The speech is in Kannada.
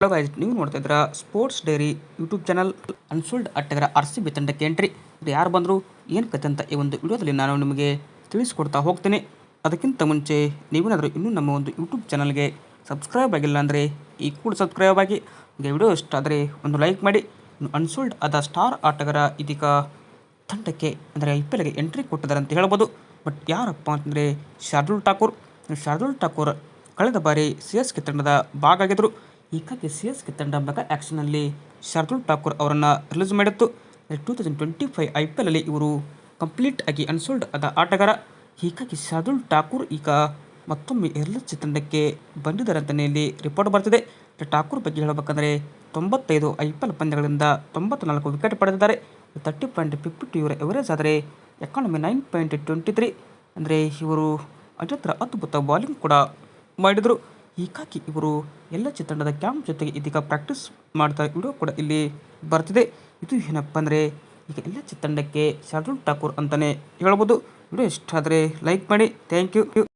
ಹಲೋ ಗೈಸ್ ನೀವು ನೋಡ್ತಾ ಇದ್ದೀರಾ sports diary YouTube channel unsold ಅಟ್ಟಗರ R C B ತಂಡಕ್ಕೆ ಎಂಟ್ರಿ ಯಾರು ಬಂದರು, ಏನು ಕತೆ ಅಂತ ಈ ಒಂದು ವಿಡಿಯೋದಲ್ಲಿ ನಾನು ನಿಮಗೆ ತಿಳಿಸ್ಕೊಡ್ತಾ ಹೋಗ್ತೇನೆ. ಅದಕ್ಕಿಂತ ಮುಂಚೆ, ನೀವೇನಾದರೂ ಇನ್ನೂ ನಮ್ಮ ಒಂದು ಯೂಟ್ಯೂಬ್ ಚಾನಲ್ಗೆ ಸಬ್ಸ್ಕ್ರೈಬ್ ಆಗಿಲ್ಲ ಅಂದರೆ ಈ ಕೂಡ ಸಬ್ಸ್ಕ್ರೈಬ್ ಆಗಿ, ನಿಮಗೆ ವಿಡಿಯೋ ಇಷ್ಟ ಆದರೆ ಒಂದು ಲೈಕ್ ಮಾಡಿ. ಅನ್ಸೋಲ್ಡ್ ಆದ ಸ್ಟಾರ್ ಆಟಗಾರ ಇದೀಗ ತಂಡಕ್ಕೆ, ಅಂದರೆ ಐ ಪಿ ಎಲ್ಗೆ ಎಂಟ್ರಿ ಕೊಟ್ಟಿದ್ದಾರೆ ಅಂತ ಹೇಳ್ಬೋದು. ಬಟ್ ಯಾರಪ್ಪ ಅಂತಂದರೆ ಶಾರ್ದುಲ್ ಠಾಕೂರ್. ಶಾರ್ದುಲ್ ಠಾಕೂರ್ ಕಳೆದ ಬಾರಿ ಸಿ ಎಸ್ ಕೆ ತಂಡದ ಭಾಗ ಆಗಿದ್ದರು ಹೀಗಾಗಿ ಸಿ ಎಸ್ ಕೆ ತಂಡ ಮಗ ಆ್ಯಕ್ಷನಲ್ಲಿ ಶಾರ್ದುಲ್ ಠಾಕೂರ್ ಅವರನ್ನು ರಿಲೀಸ್ ಮಾಡಿತ್ತು. Two thousand twenty five I P ಎಲಲ್ಲಿ ಇವರು ಕಂಪ್ಲೀಟ್ ಆಗಿ ಅನ್ಸೋಲ್ಡ್ ಆದ ಆಟಗಾರ. ಹೀಗಾಗಿ ಶಾರ್ದುಲ್ ಠಾಕೂರ್ ಈಗ ಮತ್ತೊಮ್ಮೆ ಎಲ್ಲ ತಂಡಕ್ಕೆ ಬಂದಿದ್ದಾರೆ ಅಂತಲೇ ಇಲ್ಲಿ ರಿಪೋರ್ಟ್ ಬರ್ತಿದೆ ಠಾಕೂರ್ ಬಗ್ಗೆ ಹೇಳಬೇಕಂದ್ರೆ ತೊಂಬತ್ತೈದು ಐ ಪಿ ಎಲ್ ಪಂದ್ಯಗಳಿಂದ ತೊಂಬತ್ನಾಲ್ಕು ವಿಕೆಟ್ ಪಡೆದಿದ್ದಾರೆ. ತರ್ಟಿ ಪಾಯಿಂಟ್ ಫಿಫ್ಟಿ ಟು ಇವರ ಎವರೇಜ್ ಆದರೆ economy nine point twenty three ಅಂದರೆ ಇವರು ಅಜತ್ರ ಅದ್ಭುತ ಬಾಲಿಂಗ್ ಕೂಡ ಮಾಡಿದರು. ಹೀಗಾಗಿ ಇವರು ಎಲ್ಲ ಚಿತ್ರಣದ ಕ್ಯಾಂಪ್ ಜೊತೆಗೆ ಇದೀಗ ಪ್ರಾಕ್ಟೀಸ್ ಮಾಡ್ತಾ ವಿಡಿಯೋ ಕೂಡ ಇಲ್ಲಿ ಬರ್ತಿದೆ ಇದು ಏನಪ್ಪ ಅಂದರೆ ಈಗ ಎಲ್ಲ ಚಿತ್ರಣಕ್ಕೆ ಶಾರ್ದೂಲ್ ಠಾಕೂರ್ ಅಂತಲೇ ಹೇಳ್ಬೋದು. ವಿಡಿಯೋ ಇಷ್ಟ ಆದರೆ ಲೈಕ್ ಮಾಡಿ. Thank you